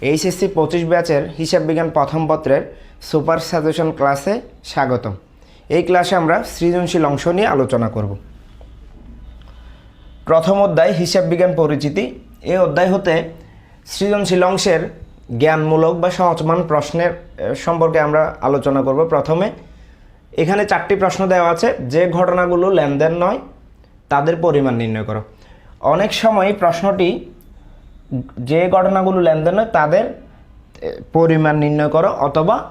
HSC পঁচিশ ব্যাচের হিসাব বিজ্ঞান প্রথম পত্রের সুপার সাজেশন ক্লাসে স্বাগতম। এই ক্লাসে আমরা সৃজনশীল অংশ নিয়ে আলোচনা করব। প্রথম অধ্যায়, হিসাব বিজ্ঞান পরিচিতি। এই অধ্যায় হতে সৃজনশীল অংশের জ্ঞানমূলক বা সহজমান প্রশ্নের সম্পর্কে আমরা আলোচনা করব প্রথমে। এখানে চারটি প্রশ্ন দেওয়া আছে। যে ঘটনাগুলো লেনদেন নয়, তাদের পরিমাণ নির্ণয় করো। অনেক সময় প্রশ্নটি যে ঘটনাগুলো লেনদেন হয়, তাদের পরিমাণ নির্ণয় করো অথবা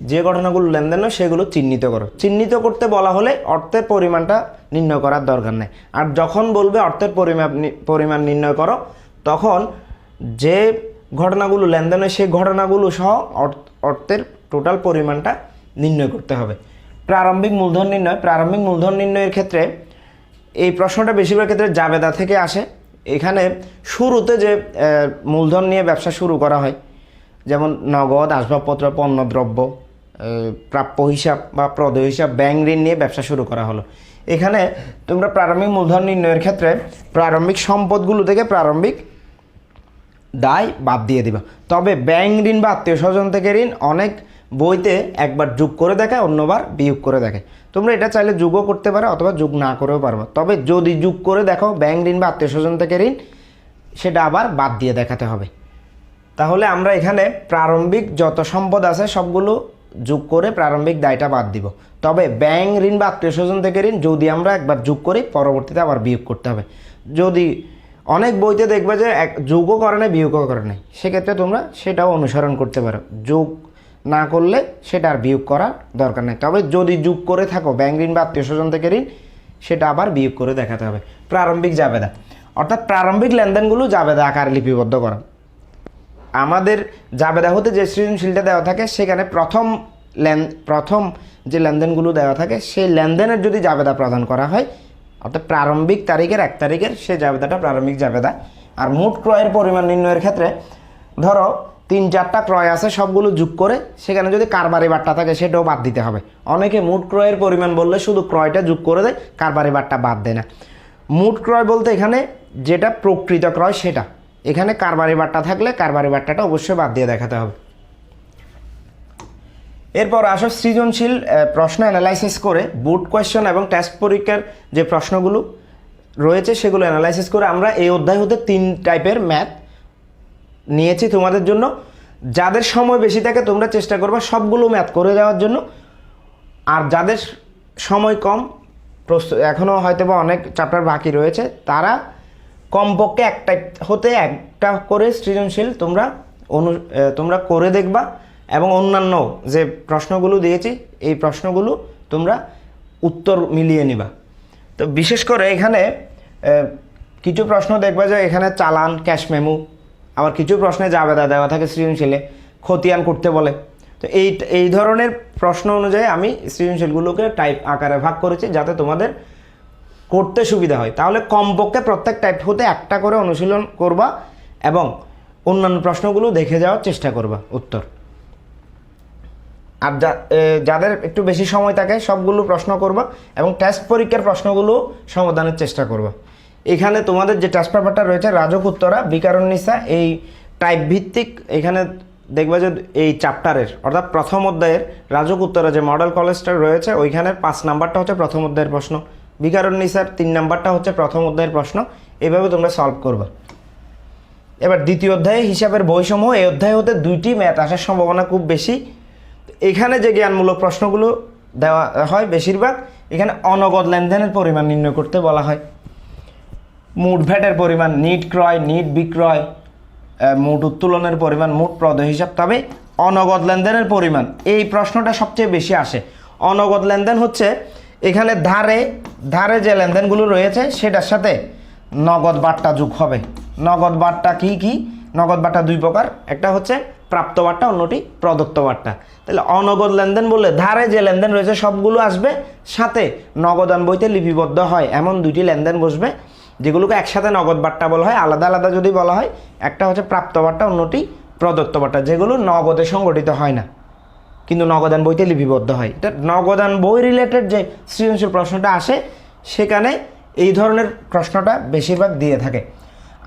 যে ঘটনাগুলো লেনদেন হয়, সেগুলো চিহ্নিত করো। চিহ্নিত করতে বলা হলে অর্থের পরিমাণটা নির্ণয় করার দরকার নেই। আর যখন বলবে অর্থের পরিমাণ পরিমাণ নির্ণয় করো, তখন যে ঘটনাগুলো লেনদেন হয়, সেই ঘটনাগুলো সহ অর্থ- অর্থের টোটাল পরিমাণটা নির্ণয় করতে হবে। প্রারম্ভিক মূলধন নির্ণয়, প্রারম্ভিক মূলধন নির্ণয়ের ক্ষেত্রে এই প্রশ্নটা বেশিরভাগ ক্ষেত্রে জাবেদা থেকে আসে। এখানে শুরুতে যে মূলধন নিয়ে ব্যবসা শুরু করা হয়, যেমন নগদ, আসবাবপত্র, পণ্যদ্রব্য প্রাপ্য হিসাব বা প্রদ হিসাব, ব্যাংক ঋণ নিয়ে ব্যবসা শুরু করা হলো। এখানে তোমরা প্রারম্ভিক মূলধন নির্ণয়ের ক্ষেত্রে প্রারম্ভিক সম্পদগুলো থেকে প্রারম্ভিক দায় বাদ দিয়ে দিবা। তবে ব্যাংক ঋণ বা আত্মীয় স্বজন থেকে ঋণ অনেক বইতে একবার যোগ করে দেখায়, অন্যবার বিয়োগ করে দেখায় তোমরা এটা চাইলে যোগও করতে পারো অথবা যোগ না করেও পারব তবে যদি যোগ করে দেখো, ব্যাংক ঋণ বা আত্মীয় স্বজন থেকে ঋণ, সেটা আবার বাদ দিয়ে দেখাতে হবে। তাহলে আমরা এখানে প্রারম্ভিক যত সম্পদ আছে, সবগুলো যোগ করে প্রারম্ভিক দায়টা বাদ দিব। তবে ব্যাংক ঋণ বা আত্মীয় স্বজন থেকে ঋণ, যদি আমরা একবার যোগ করি, পরবর্তীতে আবার বিয়োগ করতে হবে। যদি অনেক বইতে দেখবে যে এক যোগও করে নাই, বিয়োগও করে নাই, সেক্ষেত্রে তোমরা সেটাও অনুসরণ করতে পারো। যোগ না করলে সেটা আর বিয়োগ করার দরকার নেই। তবে যদি যোগ করে থাকো ব্যাংক ঋণ বা আত্মীয় স্বজন থেকে ঋণ, সেটা আবার বিয়োগ করে দেখাতে হবে। প্রারম্ভিক জাবেদা। অর্থাৎ প্রারম্ভিক লেনদেনগুলো জাবেদা আকারে লিপিবদ্ধ করা। আমাদের জাবেদা হতে যে সৃজনশীলটা দেওয়া থাকে, সেখানে প্রথম লেন, প্রথম যে লেনদেনগুলো দেওয়া থাকে, সেই লেনদেনের যদি জাবেদা প্রদান করা হয়, অর্থাৎ প্রারম্ভিক তারিখের এক তারিখের সে জাবেদাটা প্রারম্ভিক জাবেদা। আর মোট ক্রয়ের পরিমাণ নির্ণয়ের ক্ষেত্রে, ধরো তিন চারটা ক্রয় আছে, সবগুলো যোগ করে সেখানে যদি কারবারি বাট্টা থাকে সেটাও বাদ দিতে হবে। অনেকে মোট ক্রয়ের পরিমাণ বললে শুধু ক্রয়টা যোগ করে দেয়, কারবারি বাট্টা বাদ দেয় না। মোট ক্রয় বলতে এখানে যেটা প্রকৃত ক্রয় সেটা। এখানে কারবারি বাট্টা থাকলে কারবারি বাট্টাটা অবশ্যই বাদ দিয়ে দেখাতে হবে। এরপর আসো সৃজনশীল প্রশ্ন অ্যানালাইসিস করে বুট কোয়েশ্চন এবং টেস্ট পরীক্ষার যে প্রশ্নগুলো রয়েছে সেগুলো অ্যানালাইসিস করে আমরা এই অধ্যায় হতে তিন টাইপের ম্যাথ নিয়েছি তোমাদের জন্য। যাদের সময় বেশি থাকে তোমরা চেষ্টা করবা সবগুলো ম্যাথ করে যাওয়ার জন্য। আর যাদের সময় কম প্রস্তুত এখনও হয়তো বা অনেক চ্যাপ্টার বাকি রয়েছে, তারা কমপক্ষে একটা হতে একটা করে সৃজনশীল তোমরা অনু তোমরা করে দেখবা এবং অন্যান্য যে প্রশ্নগুলো দিয়েছি, এই প্রশ্নগুলো তোমরা উত্তর মিলিয়ে নিবা। তো বিশেষ করে এখানে কিছু প্রশ্ন দেখবা যে এখানে চালান, ক্যাশ মেমো আবার কিছু প্রশ্নে জাবেদা দেওয়া থাকে সৃজনশীলে, খতিয়ান করতে বলে। তো এই এই ধরনের প্রশ্ন অনুযায়ী আমি সৃজনশীলগুলোকে টাইপ আকারে ভাগ করেছি যাতে তোমাদের করতে সুবিধা হয়। তাহলে কমপক্ষে প্রত্যেক টাইপ হতে একটা করে অনুশীলন করবা এবং অন্যান্য প্রশ্নগুলো দেখে যাওয়ার চেষ্টা করবা। উত্তর। আর যাদের একটু বেশি সময় থাকে সবগুলো প্রশ্ন করবা এবং টেস্ট পরীক্ষার প্রশ্নগুলো সমাধানের চেষ্টা করবা। এখানে তোমাদের যে টেস্ট পেপারটা রয়েছে, রাজক উত্তরা বিকারণ নিসা এই টাইপ ভিত্তিক এখানে দেখবে যে এই চ্যাপ্টারের অর্থাৎ প্রথম অধ্যায়ের রাজক উত্তরা যে মডেল কলেজটা রয়েছে, ওইখানের পাঁচ নাম্বারটা হচ্ছে প্রথম অধ্যায়ের প্রশ্ন। বিকারণ নিসার তিন নাম্বারটা হচ্ছে প্রথম অধ্যায়ের প্রশ্ন। এভাবে তোমরা সলভ করবে। এবার দ্বিতীয় অধ্যায়ে, হিসাবের বৈষম্য এই অধ্যায় হতে দুইটি ম্যাথ আসার সম্ভাবনা খুব বেশি। এখানে যে জ্ঞানমূলক প্রশ্নগুলো দেওয়া হয়, বেশিরভাগ এখানে অনগদ লেনদেনের পরিমাণ নির্ণয় করতে বলা হয়। মোট ভ্যাটের পরিমাণ নিট ক্রয়, নিট বিক্রয় মোট উত্তোলনের পরিমাণ মোট প্রদ হিসাব। তবে অনগদ লেনদেনের পরিমাণ, এই প্রশ্নটা সবচেয়ে বেশি আসে। অনগদ লেনদেন হচ্ছে এখানে ধারে ধারে যে লেনদেনগুলো রয়েছে, সেটার সাথে নগদ বার্তা যোগ হবে। নগদ বাট্টা কি কি? নগদ বাট্টা দুই প্রকার। একটা হচ্ছে প্রাপ্ত বার্তা অন্যটি প্রদত্ত বাট্টা। তাহলে অনগদ লেনদেন বললে ধারে যে লেনদেন রয়েছে, সবগুলো আসবে, সাথে নগদান বইতে লিপিবদ্ধ হয়। এমন দুইটি লেনদেন বসবে। যেগুলোকে একসাথে নগদ বাট্টা বলা হয়, আলাদা আলাদা যদি বলা হয়, একটা হচ্ছে প্রাপ্ত বাট্টা, অন্যটি প্রদত্ত বাট্টা। যেগুলো নগদে সংগঠিত হয় না, কিন্তু নগদান বইতে লিপিবদ্ধ হয়। এটা নগদান বই রিলেটেড যে সৃজনশীল প্রশ্নটা আসে, সেখানে এই ধরনের প্রশ্নটা বেশিরভাগ দিয়ে থাকে।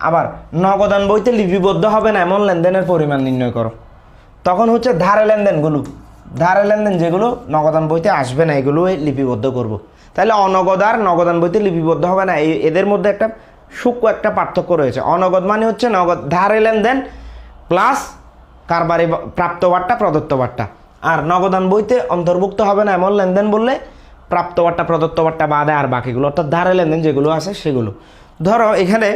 আবার নগদান বইতে লিপিবদ্ধ হবে না, এমন লেনদেনের পরিমাণ নির্ণয় করো। তখন হচ্ছে ধারে লেনদেনগুলো, ধারে লেনদেন যেগুলো নগদান বইতে আসবে না এগুলো লিপিবদ্ধ করব। তাহলে অনগদ আর নগদান বইতে লিপিবদ্ধ হবে না। এই এদের মধ্যে একটা সূক্ষ্ম একটা পার্থক্য রয়েছে। অনগদ মানে হচ্ছে নগদ ধারে লেনদেন প্লাস কারবারে প্রাপ্ত বার্তা প্রদত্ত বার্তা আর নগদান বইতে অন্তর্ভুক্ত হবে না এমন লেনদেন বললে প্রাপ্ত বার্তা প্রদত্ত বার্তা বাদে আর বাকিগুলো, অর্থাৎ ধারে লেনদেন যেগুলো আছে সেগুলো। ধরো, এখানে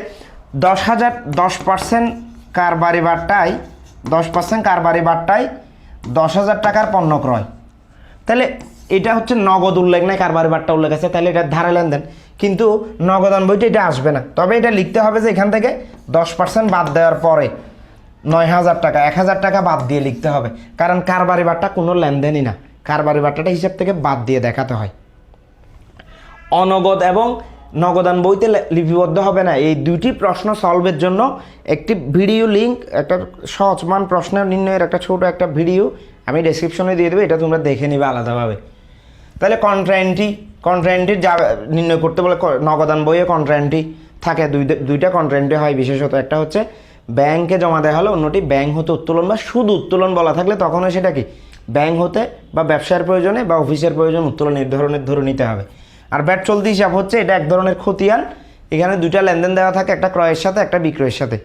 দশ হাজার দশ পার্সেন্ট কারবারি বার্তায়, দশ পার্সেন্ট কারবারি বার্তায় দশ হাজার টাকার পণ্য ক্রয়। তাহলে এটা হচ্ছে নগদ উল্লেখ, নাই কারবারি বার্তা উল্লেখ আছে, তাহলে এটা ধারে লেনদেন। কিন্তু নগদান বইটা এটা আসবে না। তবে এটা লিখতে হবে যে এখান থেকে দশ পার্সেন্ট বাদ দেওয়ার পরে নয় হাজার টাকা, এক হাজার টাকা বাদ দিয়ে লিখতে হবে। কারণ কারবারি বার্তা কোনো লেনদেনই না। কারবারি বার্তাটা হিসাব থেকে বাদ দিয়ে দেখাতে হয়। অনগদ এবং নগদান বইতে লিপিবদ্ধ হবে না। এই দুইটি প্রশ্ন সলভের জন্য একটি ভিডিও লিঙ্ক একটা সহজমান প্রশ্ন নির্ণয়ের একটা ছোট একটা ভিডিও আমি ডেসক্রিপশনে দিয়ে দেবো। এটা তোমরা দেখে নিবে আলাদাভাবে। তাহলে কন্ট্রায়েন্টি কন্ট্রায়েন্টির যা নির্ণয় করতে বলে নগদান বইয়ে কন্ট্রায়েন্টি থাকে। দুই দুইটা কন্ট্রায়েন্টি হয় বিশেষত। একটা হচ্ছে ব্যাংকে জমা দেওয়া হলো অন্যটি ব্যাংক হতে উত্তোলন বা সুদ উত্তোলন বলা থাকলে তখনও সেটা কি? ব্যাংক হতে বা ব্যবসার প্রয়োজনে বা অফিসের প্রয়োজন উত্তোলন এই ধরনের ধরে নিতে হবে। আর ব্যাট চলতি হিসাব হচ্ছে এটা এক ধরনের খতিয়ান। এখানে দুইটা লেনদেন দেওয়া থাকে, একটা ক্রয়ের সাথে, একটা বিক্রয়ের সাথে।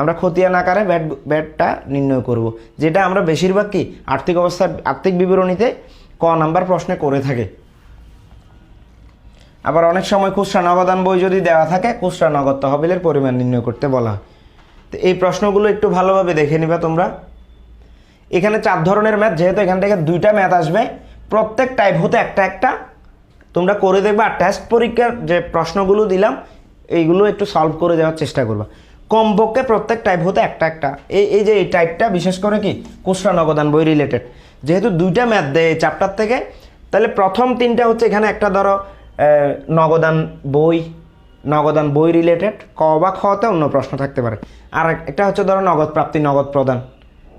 আমরা খতিয়ান আকারে ব্যাট ব্যাটটা নির্ণয় করব। যেটা আমরা বেশিরভাগ কি? আর্থিক অবস্থার আর্থিক বিবরণীতে ক নাম্বার প্রশ্নে করে থাকে। আবার অনেক সময় খুচরা নগদান বই যদি দেওয়া থাকে, খুচরা নগদ তহবিলের পরিমাণ নির্ণয় করতে বলা। হয় তো এই প্রশ্নগুলো একটু ভালোভাবে দেখে নিবা তোমরা। এখানে চার ধরনের ম্যাথ, যেহেতু এখান থেকে দুইটা ম্যাথ আসবে, প্রত্যেক টাইপ হতে একটা একটা। তোমরা করে দেখবে, আর টেস্ট পরীক্ষার যে প্রশ্নগুলো দিলাম, এইগুলো একটু সলভ করে দেওয়ার চেষ্টা করবা। কমপক্ষে প্রত্যেক টাইপ হতে একটা একটা। এই এই যে এই টাইপটা বিশেষ করে কি? খুচরা নগদান বই রিলেটেড যেহেতু দুইটা ম্যাথ দেয় এই চ্যাপ্টার থেকে, তাহলে প্রথম তিনটা হচ্ছে এখানে একটা ধরো নগদান বই নগদান বই রিলেটেড ক বা খতে অন্য প্রশ্ন থাকতে পারে। আর একটা হচ্ছে ধরো নগদ প্রাপ্তি, নগদ প্রদান।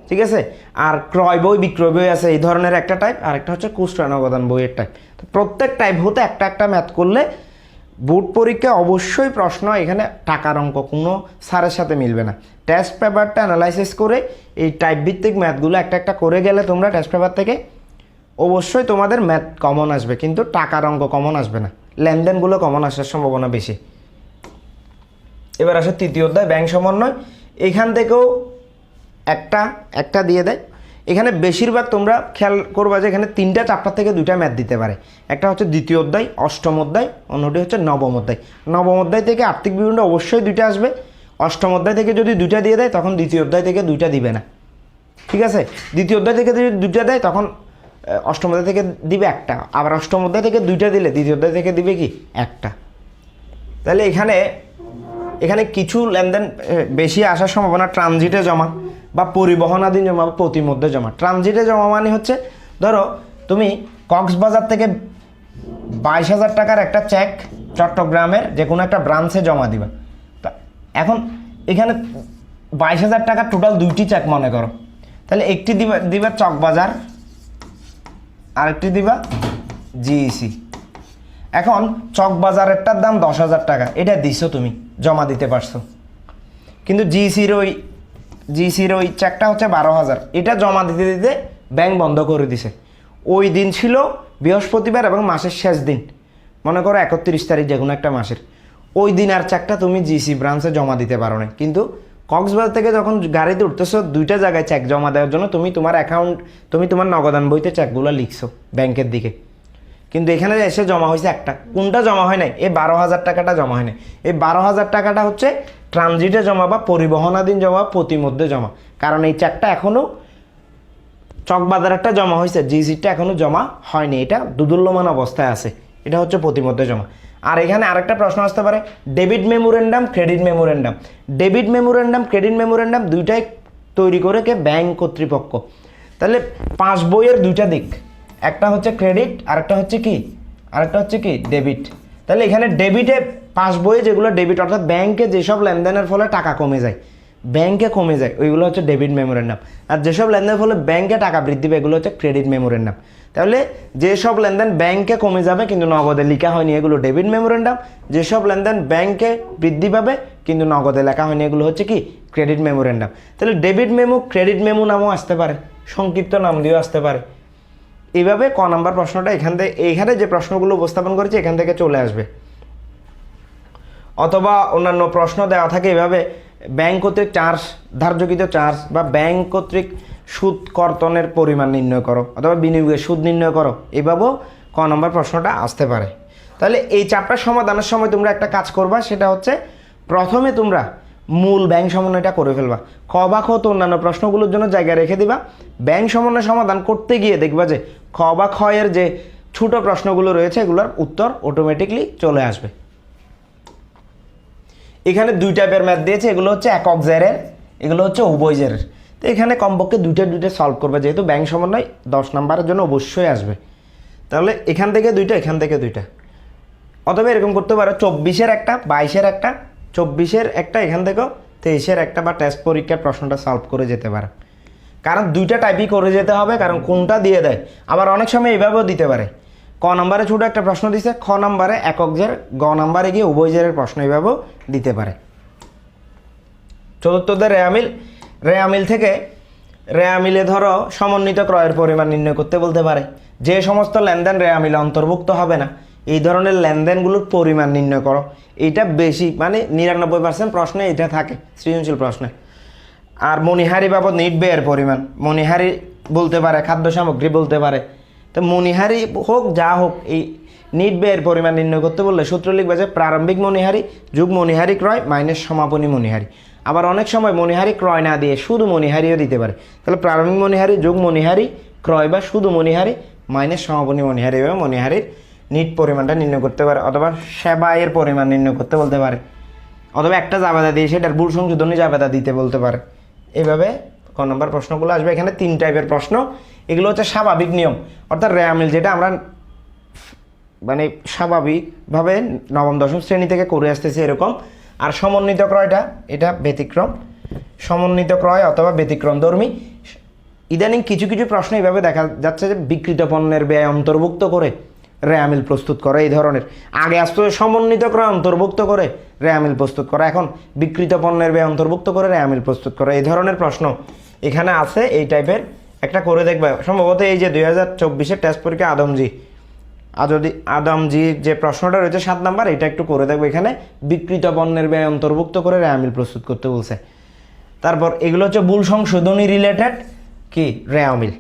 ঠিক আছে? আর ক্রয় বই, বিক্রয় বই আছে, এই ধরনের একটা টাইপ আর একটা হচ্ছে খুচরা নগদান বইয়ের টাইপ তো প্রত্যেক টাইপ হতে একটা একটা ম্যাথ করলে বোর্ড পরীক্ষায় অবশ্যই প্রশ্ন, এখানে টাকার অঙ্ক, কোনো স্যারের সাথে মিলবে না। টেস্ট পেপারটা অ্যানালাইসিস করে এই টাইপ ভিত্তিক ম্যাথগুলো একটা একটা করে গেলে তোমরা টেস্ট পেপার থেকে অবশ্যই তোমাদের ম্যাথ কমন আসবে, কিন্তু টাকার অঙ্ক কমন আসবে না। লেনদেনগুলো কমন আসার সম্ভাবনা বেশি। এবার আসে তৃতীয় অধ্যায়, ব্যাংক সমন্বয়। এখান থেকেও একটা একটা দিয়ে দেয়। এখানে বেশিরভাগ তোমরা খেয়াল করবা যে এখানে তিনটা চাপ্টার থেকে দুইটা ম্যাথ দিতে পারে। একটা হচ্ছে দ্বিতীয় অধ্যায়, অষ্টম অধ্যায়, অন্যটি হচ্ছে নবম অধ্যায়। নবম অধ্যায় থেকে আর্থিক বিভিন্ন অবশ্যই দুইটা আসবে। অষ্টম অধ্যায় থেকে যদি দুইটা দিয়ে দেয়, তখন দ্বিতীয় অধ্যায় থেকে দুইটা দিবে না। ঠিক আছে? দ্বিতীয় অধ্যায় থেকে যদি দুইটা দেয়, তখন অষ্টম অধ্যায় থেকে দিবে একটা। আবার অষ্টম অধ্যায় থেকে দুইটা দিলে দ্বিতীয় অধ্যায় থেকে দিবে কি? একটা। তাহলে এখানে এখানে কিছু লেনদেন বেশি আসার সম্ভাবনা ট্রানজিটে জমা। বা পরিবহনাধীন জমা বা প্রতিমধ্যে জমা। ট্রানজিটে জমা মানে হচ্ছে, ধরো তুমি কক্সবাজার থেকে বাইশ হাজার টাকার একটা চেক চট্টগ্রামের যে কোনো একটা ব্রাঞ্চে জমা দিবা। তা এখন এখানে বাইশ হাজার টাকা টোটাল দুইটি চেক মনে করো। তাহলে একটি দিবা দিবা চকবাজার, আরেকটি দিবা জিইসি এখন চকবাজারেরটার দাম দশ হাজার টাকা, এটা দিছো তুমি, জমা দিতে পারছ। কিন্তু জিসির ওই জিসির ওই চেকটা হচ্ছে বারো হাজার। এটা জমা দিতে দিতে ব্যাংক বন্ধ করে দিছে। ওই দিন ছিল বৃহস্পতিবার এবং মাসের শেষ দিন। মনে করো একত্রিশ তারিখ যে কোনো একটা মাসের। ওই দিন আর চেকটা তুমি জিসি ব্রাঞ্চে জমা দিতে পারো না কিন্তু কক্সবাজার থেকে যখন গাড়িতে উঠতেছো, দুইটা জায়গায় চেক জমা দেওয়ার জন্য তুমি তোমার অ্যাকাউন্ট তুমি তোমার নগদান বইতে চেকগুলো লিখছো ব্যাংকের দিকে। কিন্তু এখানে এসে জমা হয়েছে একটা। কোনটা জমা হয় নাই? এই বারো হাজার টাকাটা জমা হয় নাই। এই বারো হাজার টাকাটা হচ্ছে ট্রানজিটে জমা বা পরিবহনাধীন জমা, প্রতিমধ্যে জমা। কারণ এই চেকটা এখনও চকবাজারেরটা জমা হয়েছে জিসিটা এখনও জমা হয়নি। এটা দুদুল্যমান অবস্থায় আছে। এটা হচ্ছে প্রতিমধ্যে জমা। আর এখানে আরেকটা প্রশ্ন আসতে পারে debit memorandum credit memorandum debit memorandum credit memorandum দুইটাই তৈরি করে কে? ব্যাংক কর্তৃপক্ষ। তাহলে পাঁচ বইয়ের দুইটা দিক। একটা হচ্ছে ক্রেডিট আরেকটা হচ্ছে কি? আরেকটা হচ্ছে কি? ডেবিট তাহলে এখানে ডেবিটে পাঁচ বইয়ে যেগুলো ডেবিট অর্থাৎ ব্যাংকে যেসব লেনদেনের ফলে টাকা কমে যায় ব্যাংকে কমে যায়, ওইগুলো হচ্ছে ডেবিট মেমোরেন্ডাম আর যেসব লেনদেনের ফলে ব্যাংকে টাকা বৃদ্ধি পায়, এগুলো হচ্ছে ক্রেডিট মেমোরেন্ডাম তাহলে যেসব লেনদেন ব্যাংকে কমে যাবে, কিন্তু নগদে লেখা হয়নি, এগুলো ডেবিট মেমোরেন্ডাম যেসব লেনদেন ব্যাংকে বৃদ্ধি পাবে, কিন্তু নগদে লেখা হয়নি, এগুলো হচ্ছে কি? ক্রেডিট মেমোরেন্ডাম তাহলে ডেবিট মেমো ক্রেডিট মেমো নামও আসতে পারে, সংক্ষিপ্ত নাম দিয়েও আসতে পারে। এইভাবে ক নাম্বার প্রশ্নটা এখান থেকে, এইখানে যে প্রশ্নগুলো উপস্থাপন করেছে, এখান থেকে চলে আসবে। অথবা অন্যান্য প্রশ্ন দেওয়া থাকে এভাবে, ব্যাংক কর্তৃক চার্জ, ধার্যকৃত চার্জ বা ব্যাংক কর্তৃক সুদ কর্তনের পরিমাণ নির্ণয় করো অথবা বিনিয়োগের সুদ নির্ণয় করো। এভাবেও ক নম্বর প্রশ্নটা আসতে পারে। তাহলে এই চাপটার সমাধানের সময় তোমরা একটা কাজ করবা, সেটা হচ্ছে প্রথমে তোমরা মূল ব্যাংক সমন্বয়টা করে ফেলবা। ক বা খ তো অন্যান্য প্রশ্নগুলোর জন্য জায়গা রেখে দিবা। ব্যাংক সমন্বয় সমাধান করতে গিয়ে দেখবা যে খ বা এর যে ছোট প্রশ্নগুলো রয়েছে, এগুলোর উত্তর অটোমেটিকলি চলে আসবে। এখানে দুই টাইপের ম্যাথ দিয়েছে, এগুলো হচ্ছে একক জেরের, এগুলো হচ্ছে উভয় জেরের। তো এখানে কমপক্ষে দুইটা দুইটা সলভ করবে, যেহেতু ব্যাংক সমন্বয় দশ নাম্বারের জন্য অবশ্যই আসবে। তাহলে এখান থেকে দুইটা, এখান থেকে দুইটা। অথবা এরকম করতে পারো, চব্বিশের একটা, বাইশের একটা, চব্বিশের একটা, এখান থেকেও তেইশের একটা বা টেস্ট পরীক্ষার প্রশ্নটা সলভ করে যেতে পারে। কারণ দুইটা টাইপই করে যেতে হবে, কারণ কোনটা দিয়ে দেয়? আবার অনেক সময় এইভাবেও দিতে পারে। ক নম্বরে ছোটো একটা প্রশ্ন দিছে, খ নম্বরে একক জের, গ নম্বরে গিয়ে উভয় জেরের প্রশ্ন এইভাবেও দিতে পারে। চতুর্থদের রেয়ামিল রেয়ামিল থেকে রেয়ামিলে ধরো সমন্বিত ক্রয়ের পরিমাণ নির্ণয় করতে বলতে পারে। যে সমস্ত লেনদেন রেয়ামিলে অন্তর্ভুক্ত হবে না, এই ধরনের লেনদেনগুলোর পরিমাণ নির্ণয় করো। এইটা বেশি মানে নিরানব্বই পার্সেন্ট প্রশ্নে এটা থাকে, সৃজনশীল প্রশ্নে। আর মণিহারি বাবদ নিট ব্যয়ের পরিমাণ। মণিহারি বলতে পারে, খাদ্য সামগ্রী বলতে পারে। তো মণিহারি হোক, যা হোক, এই নিট ব্যয়ের পরিমাণ নির্ণয় করতে বললে সূত্র লিখবে যে প্রারম্ভিক মণিহারি, যুগ মণিহারি ক্রয় মাইনাস সমাপনী মণিহারি। আবার অনেক সময় মণিহারি ক্রয় না দিয়ে শুধু মণিহারিও দিতে পারে। তাহলে প্রারম্ভিক মণিহারি, যুগ মণিহারি ক্রয় বা শুধু মণিহারি মাইনাস সমাপনী মণিহারি বা মণিহারির নিট পরিমাণটা নির্ণয় করতে পারে, অথবা সেবায়ের পরিমাণ নির্ণয় করতে বলতে পারে। অথবা একটা জাবেদা দিয়ে সেটার ভুল সংশোধনী জাবেদা দিতে বলতে পারে। এইভাবে ক নম্বর প্রশ্নগুলো আসবে। এখানে তিন টাইপের প্রশ্ন। এগুলো হচ্ছে স্বাভাবিক নিয়ম। অর্থাৎ রেয়ামিল যেটা আমরা মানে স্বাভাবিকভাবে নবম, দশম শ্রেণি থেকে করে আসতেছি এরকম। আর সমন্বিত ক্রয়টা, এটা ব্যতিক্রম। সমন্বিত ক্রয় অথবা ব্যতিক্রম ধর্মী। ইদানিং কিছু কিছু প্রশ্ন এইভাবে দেখা যাচ্ছে যে বিকৃত পণ্যের ব্যয় অন্তর্ভুক্ত করে। রেয়ামিল প্রস্তুত করে এই ধরনের। আগে আসতো সমন্বিত ক্রয় অন্তর্ভুক্ত করে রেয়ামিল প্রস্তুত করা। এখন বিকৃত পণ্যের ব্যয় অন্তর্ভুক্ত করে রেয়ামিল প্রস্তুত করা। এই ধরনের প্রশ্ন এখানে আছে এই টাইপের একটা করে দেখবে। সম্ভবত এই যে দুই হাজার চব্বিশের টেস্ট পরীক্ষা আদমজি। আদদি আদমজি যে প্রশ্নটা রয়েছে সাত নাম্বার, এটা একটু করে দেখবে এখানে। বিকৃত পণ্যের ব্যয় অন্তর্ভুক্ত করে রেয়ামিল প্রস্তুত করতে বলছে। তারপর এগুলো হচ্ছে ভুল সংশোধনী রিলেটেড কি? রেয়ামিল।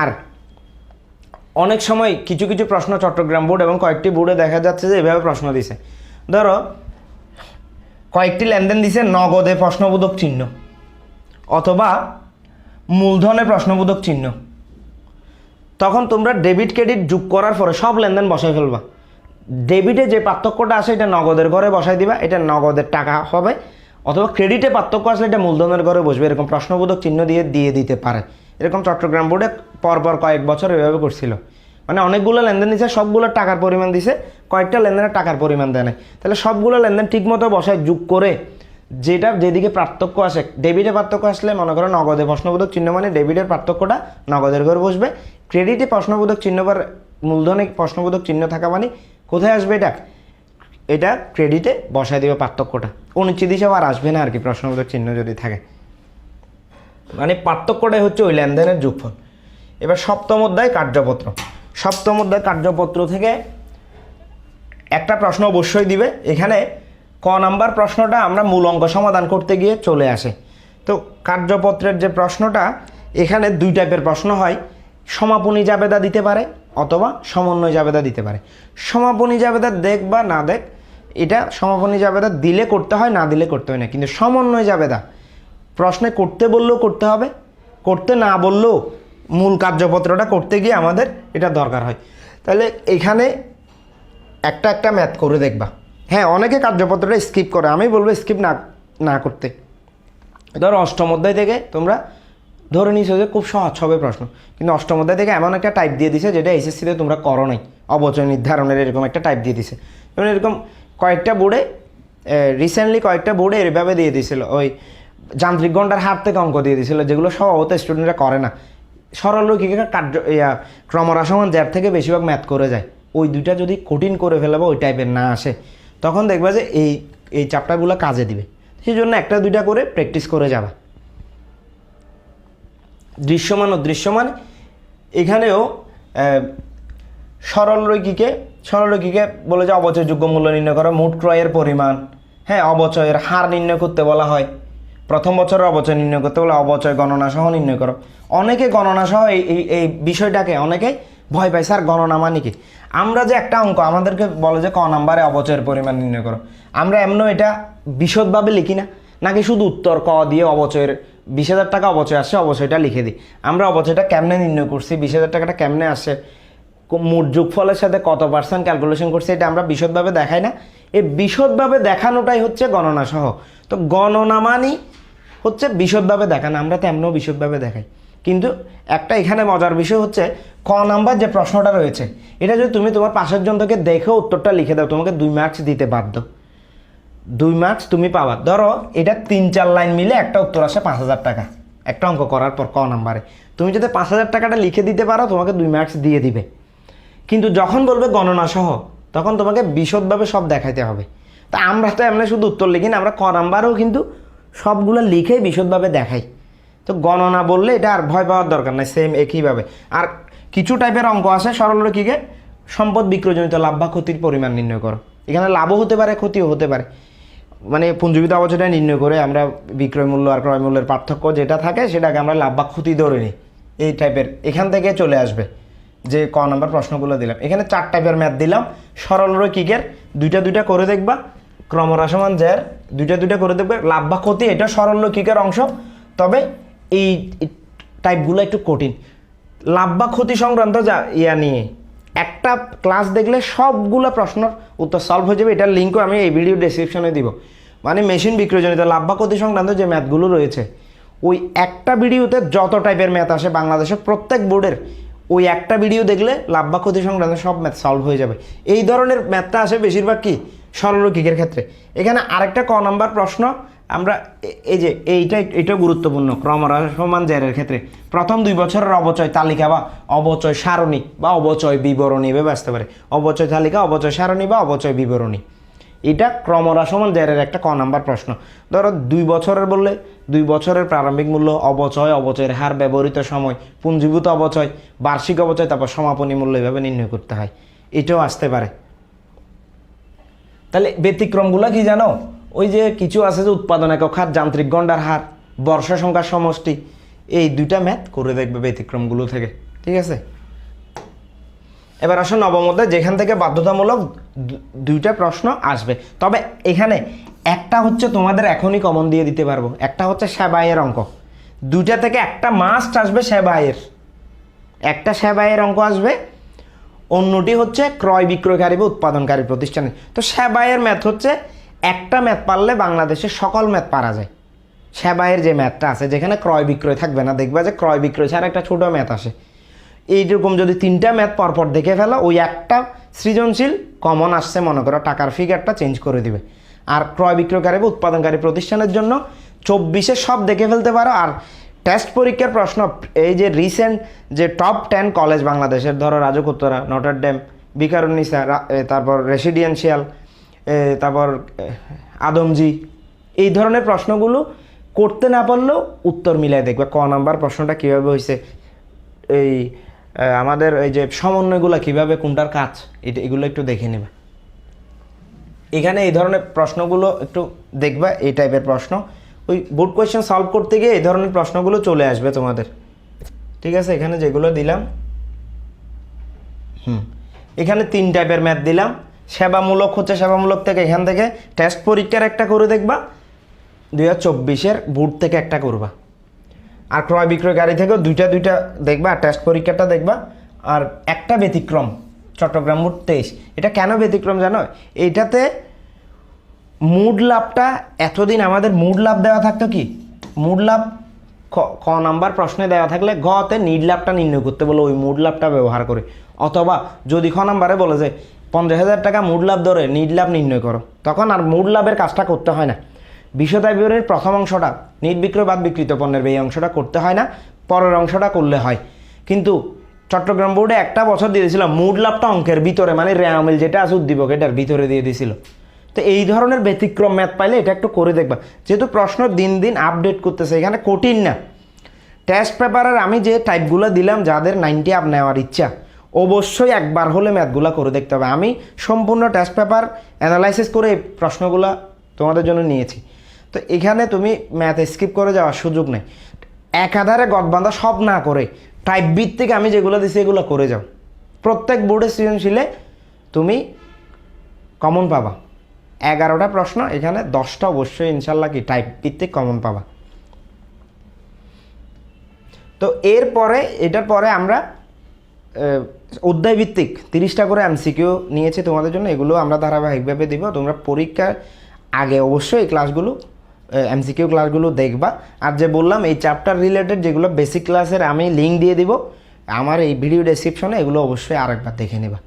আর অনেক সময় কিছু কিছু প্রশ্ন চট্টগ্রাম বোর্ড এবং কয়েকটি বোর্ডে দেখা যাচ্ছে যে এভাবে প্রশ্ন দিছে। ধরো, কয়েকটি লেনদেন দিছে নগদে প্রশ্নবোধক চিহ্ন অথবা মূলধনে প্রশ্নবোধক চিহ্ন। তখন তোমরা ডেবিট ক্রেডিট যোগ করার পরে সব লেনদেন বসাই ফেলবা। ডেবিটে যে পার্থক্যটা আসে এটা নগদের ঘরে বসাই দিবা, এটা নগদের টাকা হবে, অথবা ক্রেডিটে পার্থক্য আসলে এটা মূলধনের ঘরে বসবে, এরকম প্রশ্নবোধক চিহ্ন দিয়ে দিয়ে দিতে পারে। এরকম চট্টগ্রাম বোর্ডে পরপর কয়েক বছর এভাবে করছিল। মানে অনেকগুলো লেনদেন দিছে, সবগুলো টাকার পরিমাণ দিছে, কয়েকটা লেনদেনের টাকার পরিমাণ দেয় নাই। তাহলে সবগুলো লেনদেন ঠিকমতো বসায় যোগ করে যেটা যেদিকে পার্থক্য আসে, ডেবিটে পার্থক্য আসলে মনে করো নগদে প্রশ্নবোধক চিহ্ন মানে ডেবিটের পার্থক্যটা নগদের ঘরে বসবে। ক্রেডিটে প্রশ্নবোধক চিহ্ন বা মূলধনে প্রশ্নবোধক চিহ্ন থাকা মানে কোথায় আসবে এটা? এটা ক্রেডিটে বসায় দেবে পার্থক্যটা। অনুচ্ছেদ হিসাবে আর আসবে না আর কি প্রশ্নবোধক চিহ্ন যদি থাকে। মানে পার্থক্যটাই হচ্ছে ওই লেনদেনের যোগফল। এবার সপ্তম অধ্যায় কার্যপত্র। সপ্তম অধ্যায় কার্যপত্র থেকে একটা প্রশ্ন অবশ্যই দিবে। এখানে ক নাম্বার প্রশ্নটা আমরা মূল অঙ্ক সমাধান করতে গিয়ে চলে আসে। তো কার্যপত্রের যে প্রশ্নটা, এখানে দুই টাইপের প্রশ্ন হয়। সমাপনী জাবেদা দিতে পারে অথবা সমন্বয় জাবেদা দিতে পারে। সমাপনী জাবেদা দেখ বা না দেখ, এটা সমাপনী জাবেদা দিলে করতে হয়, না দিলে করতে হয় না। কিন্তু সমন্বয় জাবেদা প্রশ্নে করতে বললেও করতে হবে, করতে না বললেও মূল কার্যপত্রটা করতে গিয়ে আমাদের এটা দরকার হয়। তাহলে এখানে একটা একটা ম্যাথ করে দেখবা। হ্যাঁ অনেকে কার্যপত্রটা স্কিপ করে, আমি বলব স্কিপ না না করতে। ধরো অষ্টম অধ্যায় থেকে তোমরা ধরে নিয়েছো যে খুব সহজ হবে প্রশ্ন। কিন্তু অষ্টম অধ্যায় থেকে এমন একটা টাইপ দিয়ে দিছে যেটা এসএসসিতে তোমরা করো নাই। অবচয় নির্ধারণের এরকম একটা টাইপ দিয়ে দিছে। এরকম কয়েকটা বোর্ডে রিসেন্টলি কয়েকটা বোর্ডে এভাবে দিয়ে দিয়েছিল। ওই যান্ত্রিক ঘণ্টার হাত থেকে অঙ্ক দিয়ে দিয়েছিল যেগুলো স্বভাবত স্টুডেন্টরা করে না। সরল কার্য, ইয়া ক্রমরাসমান জ্যার থেকে বেশিরভাগ ম্যাথ করে যায়। ওই দুইটা যদি কঠিন করে ফেলে বা ওই টাইপের না আসে, তখন দেখবা যে এই এই চ্যাপ্টারগুলো কাজে দিবে। সেই জন্য একটা দুইটা করে প্র্যাকটিস করে যাবা। দৃশ্যমান ও দৃশ্যমান, এখানেও সরল রৈখিকে সরল বলে যে অবচয়যোগ্য মূল্য নির্ণয় করা, মোট ক্রয়ের পরিমাণ হ্যাঁ অবচয়ের হার নির্ণয় করতে বলা হয়। প্রথম বছরের অবচয় নির্ণয় করতে বলে অবচয় গণনা সহ নির্ণয় করো। অনেকে গণনা সহ এই এই বিষয়টাকে অনেকে ভয় পায়, স্যার, গণনা মানে কি? আমরা যে একটা অঙ্ক, আমাদেরকে বলে যে ক নাম্বারে অবচয়ের পরিমাণ নির্ণয় করো। আমরা এমন এটা বিশদভাবে লিখি না। নাকি শুধু উত্তর ক দিয়ে অবচয়ের, বিশ হাজার টাকা অবচয় আসছে, অবচয়টা লিখে দিই। আমরা অবচয়টা কেমনে নির্ণয় করছি, বিশ হাজার টাকাটা কেমনে আসছে মোট যোগফলের সাথে কত পার্সেন্ট ক্যালকুলেশন করছে, এটা আমরা বিশদভাবে দেখাই না। এই বিশদভাবে দেখানোটাই হচ্ছে গণনা সহ। তো গণনা মানি হচ্ছে বিশদভাবে দেখানো আমরা তেমনও বিশদভাবে দেখাই। কিন্তু একটা এখানে মজার বিষয় হচ্ছে ক নাম্বার যে প্রশ্নটা রয়েছে, এটা যদি তুমি তোমার পাশের জন থেকে দেখে উত্তরটা লিখে দাও, তোমাকে দুই মার্কস দিতে বাধ্য। দুই মার্কস তুমি পাবা। ধরো, এটা তিন চার লাইন মিলে একটা উত্তর আসে পাঁচ হাজার টাকা। একটা অঙ্ক করার পর ক নাম্বারে। তুমি যদি পাঁচ হাজার টাকাটা লিখে দিতে পারো, তোমাকে দুই মার্কস দিয়ে দিবে। কিন্তু যখন বলবে গণনা সহ তখন তোমাকে বিশদভাবে সব দেখাইতে হবে। তা আমরা তো এমনি শুধু উত্তর লিখি না, আমরা ক নাম্বারেও কিন্তু সবগুলো লিখেই বিশদভাবে দেখাই। তো গণনা বললে এটা আর ভয় পাওয়ার দরকার নাই সেম একইভাবে। আর কিছু টাইপের অঙ্ক আছে সরলরেখিকে সম্পদ বিক্রয়জনিত লাভ বা ক্ষতির পরিমাণ নির্ণয় করো। এখানে লাভও হতে পারে, ক্ষতিও হতে পারে। মানে পুঞ্জীবিত অবচয়টা নির্ণয় করে আমরা বিক্রয় মূল্য আর ক্রয় মূল্যের পার্থক্য যেটা থাকে, সেটাকে আমরা লাভ বা ক্ষতি ধরে নিই। এই টাইপের এখান থেকে চলে আসবে যে ক নাম্বার প্রশ্নগুলো দিলাম। এখানে চার টাইপের ম্যাথ দিলাম। সরল রৈখিকের দুইটা দুইটা করে দেখবা। ক্রমরাসমান জ্যার দুইটা দুইটা করে দেখবে, লাভ বা ক্ষতি, এটা সরল রৈখিকের অংশ। তবে এই টাইপগুলো একটু কঠিন। লাভ বা ক্ষতি সংক্রান্ত যা ইয়া নিয়ে, একটা ক্লাস দেখলে সবগুলো প্রশ্নর উত্তর সলভ হয়ে যাবে। এটার লিঙ্কও আমি এই ভিডিও ডেসক্রিপশনে দিব। মানে মেশিন বিক্রয়জনিত লাভ বা ক্ষতি সংক্রান্ত যে ম্যাথগুলো রয়েছে, ওই একটা ভিডিওতে যত টাইপের ম্যাথ আসে বাংলাদেশের প্রত্যেক বোর্ডের ওই একটা ভিডিও দেখলে লাভ বা ক্ষতি সংক্রান্ত সব ম্যাথ সলভ হয়ে যাবে। এই ধরনের ম্যাথটা আসে বেশিরভাগ কি? সরলরৈখিকের ক্ষেত্রে। এখানে আরেকটা ক নাম্বার প্রশ্ন, আমরা এই যে এইটা, এটা গুরুত্বপূর্ণ ক্রমরাসমান জ্যারের ক্ষেত্রে। প্রথম দুই বছরের অবচয় তালিকা বা অবচয় সারণী বা অবচয় বিবরণী, এভাবে আসতে পারে। অবচয় তালিকা, অবচয় সারণী বা অবচয় বিবরণী। এটা ক্রমরাসমান জ্যারের একটা ক নাম্বার প্রশ্ন। ধরো দুই বছরের বললে, দুই বছরের প্রারম্ভিক মূল্য অবচয়, অবচয়ের হার, ব্যবহৃত সময়, পুঞ্জীভূত অবচয়, বার্ষিক অবচয়, তারপর সমাপনী মূল্য এভাবে নির্ণয় করতে হয়। এটাও আসতে পারে। তাহলে ব্যতিক্রমগুলো কি জানো? ওই যে কিছু আছে যে উৎপাদন একক হার, যান্ত্রিক গণ্ডার হার, বর্ষা সংখ্যার সমষ্টি, এই দুইটা ম্যাথ করে দেখবে ব্যতিক্রমগুলো থেকে, ঠিক আছে? এবার আসো নবম অধ্যায়, যেখান থেকে বাধ্যতামূলক দুইটা প্রশ্ন আসবে। তবে এখানে একটা হচ্ছে তোমাদের এখনই কমন দিয়ে দিতে পারব, একটা হচ্ছে সেবায়ের অঙ্ক। দুইটা থেকে একটা মাস্ট আসবে সেবায়ের। একটা সেবায়ের অঙ্ক আসবে অন্যটি হচ্ছে ক্রয় বিক্রয়কারী বা উৎপাদনকারী প্রতিষ্ঠানে। তো সেবায়ের ম্যাথ হচ্ছে একটা ম্যাথ পারলে বাংলাদেশের সকল ম্যাথ পারা যায়। সেবায়ের যে ম্যাথটা আছে, যেখানে ক্রয় বিক্রয় থাকবে না, দেখবা যে ক্রয় বিক্রয় ছাড়া একটা ছোটো ম্যাথ আসে। এইরকম যদি তিনটা ম্যাথ পরপর দেখে ফেলো, ওই একটা সৃজনশীল কমন আসছে, মনে করো টাকার ফিগারটা চেঞ্জ করে দিবে। আর ক্রয় বিক্রয়কারী বা উৎপাদনকারী প্রতিষ্ঠানের জন্য চব্বিশে সব দেখে ফেলতে পারো, আর টেস্ট পরীক্ষার প্রশ্ন, এই যে রিসেন্ট যে টপ টেন কলেজ বাংলাদেশের, ধরো রাজকোত্তরা নটার ড্যাম বিকারুন্নিসা তারপর রেসিডেন্সিয়াল তারপর আদমজি, এই ধরনের প্রশ্নগুলো করতে না পারলেও উত্তর মিলাই দেখবে। ক নাম্বার প্রশ্নটা কীভাবে হয়েছে এই আমাদের এই যে সমন্বয়গুলো কীভাবে, কোনটার কাজ, এটা, এগুলো একটু দেখে নেবে। এখানে এই ধরনের প্রশ্নগুলো একটু দেখবা, এই টাইপের প্রশ্ন। ওই বোর্ড কোয়েশ্চেন সলভ করতে গিয়ে এই ধরনের প্রশ্নগুলো চলে আসবে তোমাদের। ঠিক আছে? এখানে যেগুলো দিলাম, হুম, এখানে তিন টাইপের ম্যাথ দিলাম। সেবামূলক হচ্ছে সেবামূলক থেকে এখান থেকে টেস্ট পরীক্ষার একটা করে দেখবা, দুই হাজার চব্বিশের বুট থেকে একটা করবা। আর ক্রয় বিক্রয় গাড়ি থেকেও দুইটা দুইটা দেখবা, আর টেস্ট পরীক্ষাটা দেখবা। আর একটা ব্যতিক্রম, চট্টগ্রাম বুট তেইশ। এটা কেন ব্যতিক্রম জানো? এইটাতে মুড লাভটা এতদিন আমাদের মুড লাভ দেওয়া থাকতো কি? মুড লাভ ক- নাম্বার প্রশ্নে দেওয়া থাকলে গতে নিড লাভটা নির্ণয় করতে বলে ওই মুড লাভটা ব্যবহার করে। অথবা যদি খ নাম্বারে বলে যে, পঞ্চাশ হাজার টাকা মুড লাভ ধরে নিড লাভ নির্ণয় করো। তখন আর মুড লাভের কাজটা করতে হয় না। বিশদায় বিবরণীর প্রথম অংশটা নির্বিক্রয় বাদ বিকৃত পণ্যের এই অংশটা করতে হয় না, পরের অংশটা করলে হয়। কিন্তু চট্টগ্রাম বোর্ডে একটা বছর দিয়ে দিয়েছিল মুড লাভটা অঙ্কের ভিতরে মানে রেয়ামিল যেটা আছে উদ্দীপক এটার ভিতরে দিয়ে দিয়েছিল। তো এই ধরনের ব্যতিক্রম ম্যাথ পাইলে এটা একটু করে দেখবা। যেহেতু প্রশ্ন দিন দিন আপডেট করতেছে, এখানে কঠিন না। টেস্ট পেপারের আমি যে টাইপগুলো দিলাম, যাদের নাইনটি আপ নেওয়ার ইচ্ছা, অবশ্যই একবার হলে ম্যাথগুলো করে দেখতে হবে। আমি সম্পূর্ণ টেস্ট পেপার অ্যানালাইসিস করে এই প্রশ্নগুলো তোমাদের জন্য নিয়েছি। তো এখানে তুমি ম্যাথ স্কিপ করে যাওয়ার সুযোগ নেই। একাধারে গদবান্ধা সব না করে টাইপ ভিত্তিক আমি যেগুলো দিছি এগুলো করে যাও। প্রত্যেক বোর্ডের সৃজনশীলে তুমি কমন পাবা। এগারোটা প্রশ্ন এখানে দশটা অবশ্যই ইনশাল্লাহ কি টাইপ ভিত্তিক কমন পাবা। তো এরপরে এটার পরে আমরা আহ, অধ্যায় ভিত্তিক তিরিশটা করে এমসিকিউ নিয়েছি তোমাদের জন্য এগুলো আমরা ধারাবাহিকভাবে দিব। তোমরা পরীক্ষার আগে অবশ্যই এই ক্লাসগুলো এমসিকিউ ক্লাসগুলো দেখবা। আর যে বললাম এই চ্যাপ্টার রিলেটেড যেগুলো বেসিক ক্লাসের আমি লিঙ্ক দিয়ে দিব। আমার এই ভিডিও ডেসক্রিপশনে এগুলো অবশ্যই আরেকবার দেখে নেবা।